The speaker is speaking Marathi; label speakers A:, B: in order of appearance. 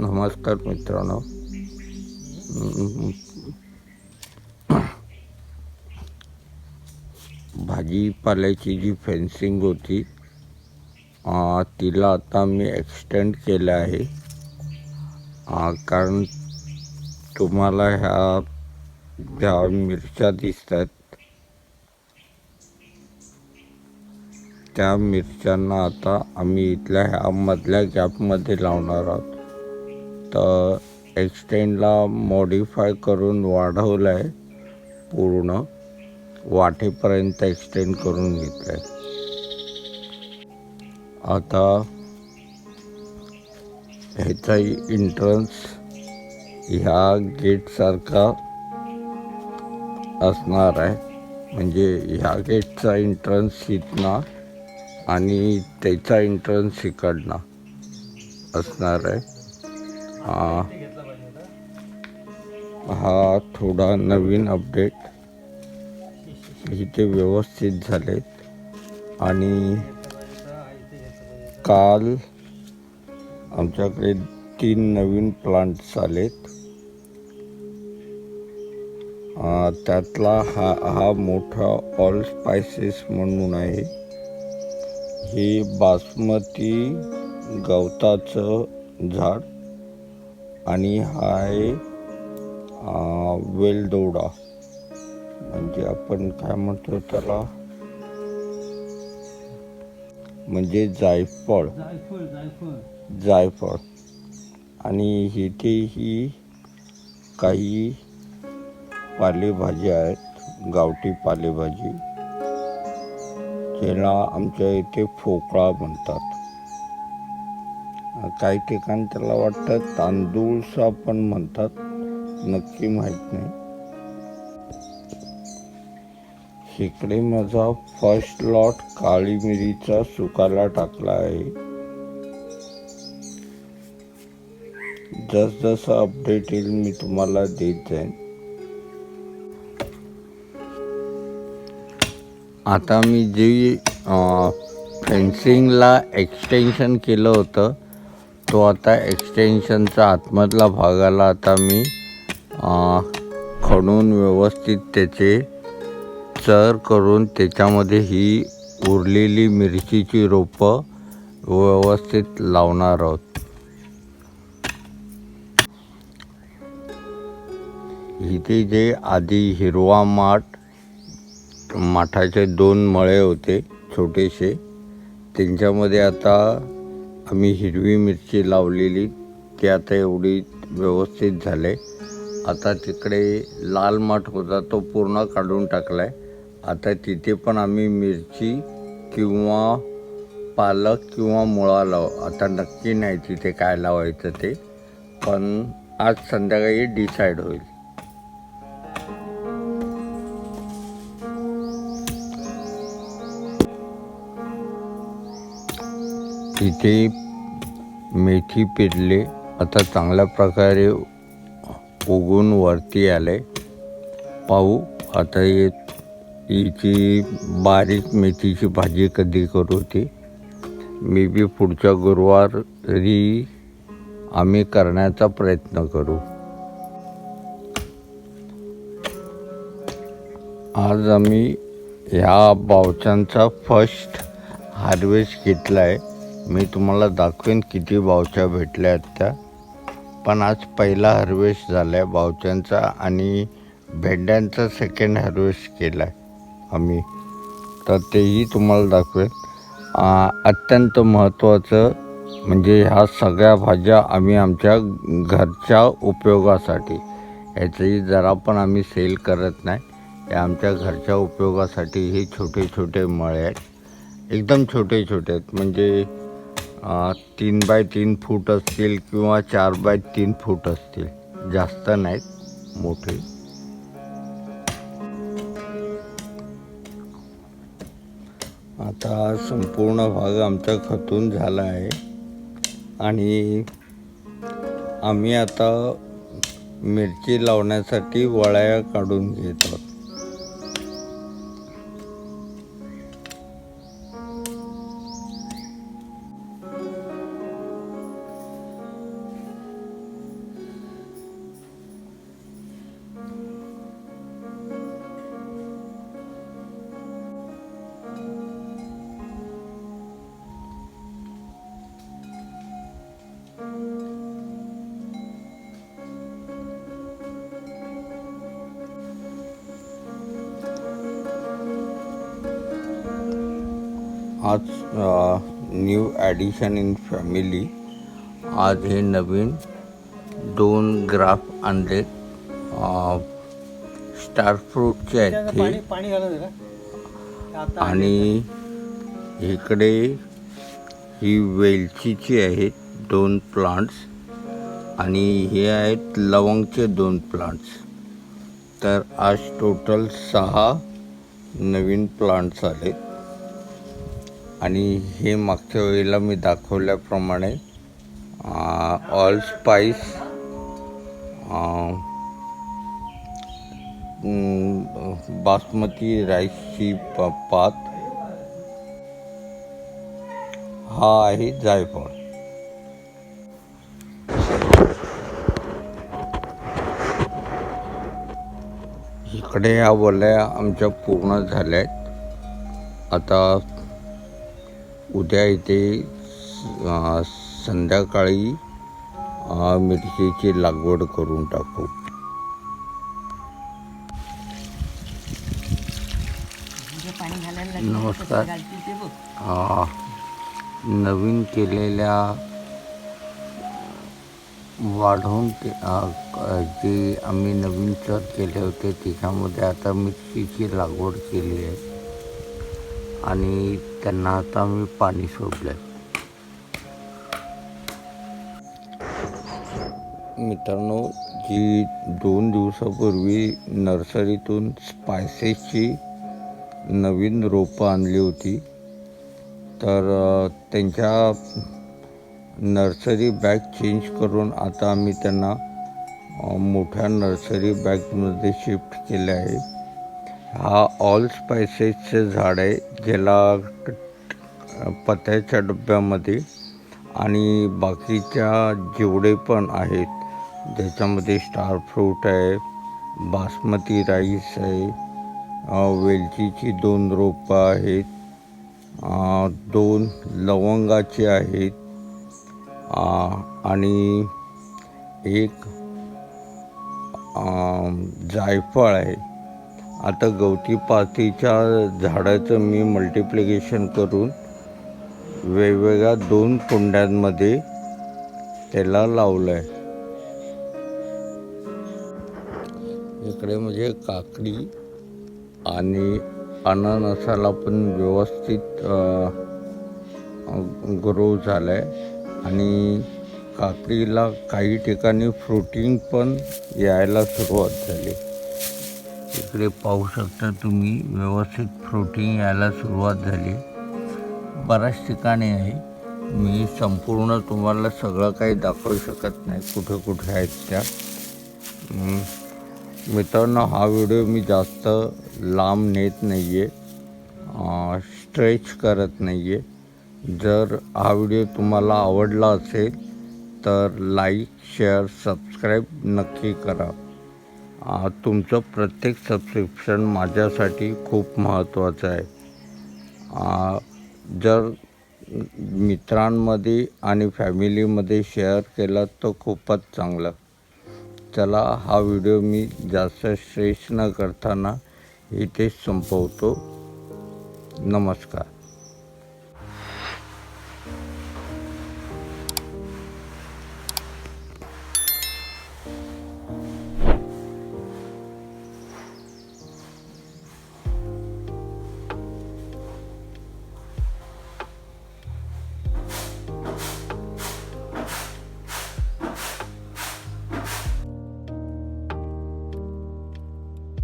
A: नमस्कार मित्रांनो. भाजीपाल्याची जी फेन्सिंग होती तिला आता मी एक्सटेंड केलं आहे. कारण तुम्हाला ह्या ज्या मिरच्या दिसतात. त्या मिरच्यांना आता आम्ही इथल्या ह्या मधल्या गॅपमध्ये लावणार आहोत. तर एक्सटेंडला मॉडीफाय करून वाढवलं आहे पूर्ण वाटेपर्यंत एक्सटेंड करून घेतलं आहे आता ह्याचाही इंट्रन्स ह्या गेटसारखा असणार आहे. म्हणजे ह्या गेटचा इंट्रन्स इथनं आणि त्याचा इंट्रन्स इकडनं असणार आहे. हा. हा थोडा नवीन अपडेट. इथे व्यवस्थित झालेत. आणि काल आमच्याकडे तीन नवीन प्लांट्स आलेत. त्यातला हा हा मोठा ऑल स्पायसेस म्हणून आहे. हे बासमती गवताचं झाड. आणि हा आहे वेलदोडा. म्हणजे आपण काय म्हणतो त्याला? म्हणजे जायफळ.
B: जायफळ
A: आणि इथे ही काही पालेभाज्या आहेत गावठी पालेभाजी ज्याला आमच्या इथे फोकळा म्हणतात. काही ठिकाणी त्याला वाटतं तांदूळसा पण म्हणतात. नक्की माहीत नाही. इकडे माझा फर्स्ट लॉट काळी मिरीचा सुकायला टाकला आहे. जसजसं अपडेट येईल मी तुम्हाला देत जाईन. आता मी जे फेन्सिंगला एक्सटेन्शन केलं होतं तो आता एक्सटेन्शनचा आतमधला भागाला आता मी खणून व्यवस्थित त्याचे चर करून त्याच्यामध्ये ही उरलेली मिरचीची रोपं व्यवस्थित लावणार आहोत. इथे जे आधी हिरवा माठ माठाचे दोन मळे होते छोटेसे त्यांच्यामध्ये आता आम्ही हिरवी मिरची लावलेली ती आता एवढी व्यवस्थित झाले. आता तिकडे लाल माठ होता तो पूर्ण काढून टाकला आहे आता तिथे पण आम्ही मिरची किंवा पालक किंवा मुळा लाव आता नक्की नाही तिथे काय लावायचं ते. पण आज संध्याकाळी डिसाईड होईल. इथे मेथी पेरले. आता चांगल्या प्रकारे उगून वरती आले. पाहू आता हे हिची बारीक मेथीची भाजी कधी करू ती. मी बी पुढच्या गुरुवारी आम्ही करण्याचा प्रयत्न करू. आज आम्ही ह्या बावचांचा फर्स्ट हार्वेस्ट घेतला आहे मी तुम्हाला दाखवेन किती बावच्या भेटल्या आहेत त्या. पण आज पहिला हार्वेस्ट झाला आहे बावच्यांचा आणि भेंड्यांचा सेकंड हार्वेस्ट केला आहे आम्ही. तर तेही तुम्हाला दाखवेन. अत्यंत महत्त्वाचं म्हणजे ह्या सगळ्या भाज्या आम्ही आमच्या घरच्या उपयोगासाठी ह्याचंही जरा पण आम्ही सेल करत नाही. हे आमच्या घरच्या उपयोगासाठी हे छोटे छोटे मळे आहेत. एकदम छोटे छोटे आहेत. म्हणजे तीन बाय तीन फूट असतील किंवा चार बाय तीन फूट असतील. जास्त नाहीत मोठे. आता संपूर्ण भाग आमचा खतून झाला आहे. आणि आम्ही आता मिरची लावण्यासाठी वळ्या काढून घेत आहोत. आज न्यू ॲडिशन इन फॅमिली आज हे नवीन दोन ग्राफ आणले स्टार फ्रूटचे आहेत ते
B: आता
A: आणि इकडे ही वेलचीची आहेत दोन प्लांट्स आणि हे आहेत लवंगचे दोन प्लांट्स तर आज टोटल सहा नवीन प्लांट्स आले आणि हे मागच्या वेळेला मी दाखवल्याप्रमाणे ऑल स्पाईस बासमती राईसची प पात. हा आहे जायफळ. इकडे या वल्या आमच्या पूर्ण झाल्या आहेत आता उद्या इथे संध्याकाळी मिरचीची लागवड करून टाकू.
C: जे पाणी घालायला लागेल
A: नमस्कार. नवीन केलेल्या वाढवून क- जे आम्ही नवीन चर केले होते त्याच्यामध्ये आता मिरचीची लागवड केली आहे. आणि त्यांना आता मी पाणी सोडलं आहे मित्रांनो जी दोन दिवसापूर्वी नर्सरीतून स्पायसेसची नवीन रोपं आणली होती तर त्यांच्या नर्सरी बॅग चेंज करून आता आम्ही त्यांना मोठ्या नर्सरी बॅगमध्ये शिफ्ट केले आहे. हा ऑल स्पायसेसचे झाड आहे ज्याला पत्याच्या डब्यामध्ये आणि बाकीच्या जेवढे पण आहेत ज्याच्यामध्ये स्टार फ्रूट आहे बासमती राईस आहे वेलचीची दोन रोपं आहेत दोन लवंगाचे आहेत आणि एक जायफळ आहे. आता गवती पातीच्या झाडाचं मी मल्टिप्लिकेशन करून वेगवेगळ्या दोन कुंड्यांमध्ये त्याला लावलं आहे इकडे म्हणजे काकडी आणि अननसाला पण व्यवस्थित ग्रो झाला आहे आणि काकडीला काही ठिकाणी फ्रुटिंग पण यायला सुरुवात झाली. इकडे पाहू शकता तुम्ही व्यवस्थित फ्रुटिंग यायला सुरुवात झाली. बऱ्याच ठिकाणी आहे. मी संपूर्ण तुम्हाला सगळं काही दाखवू शकत नाही कुठे कुठे आहेत त्या. मित्रांनो हा व्हिडिओ मी जास्त लांब नेत नाही आहे स्ट्रेच करत नाही आहे जर हा व्हिडिओ तुम्हाला आवडला असेल तर लाईक शेअर सबस्क्राईब नक्की करा. तुमचं प्रत्येक सबस्क्रिप्शन माझ्यासाठी खूप महत्त्वाचं आहे. जर मित्रांमध्ये आणि फॅमिलीमध्ये शेअर केला तर खूपच चांगलं. चला हा व्हिडिओ मी जास्त श्रेष्ठ न करताना इथे संपवतो. नमस्कार.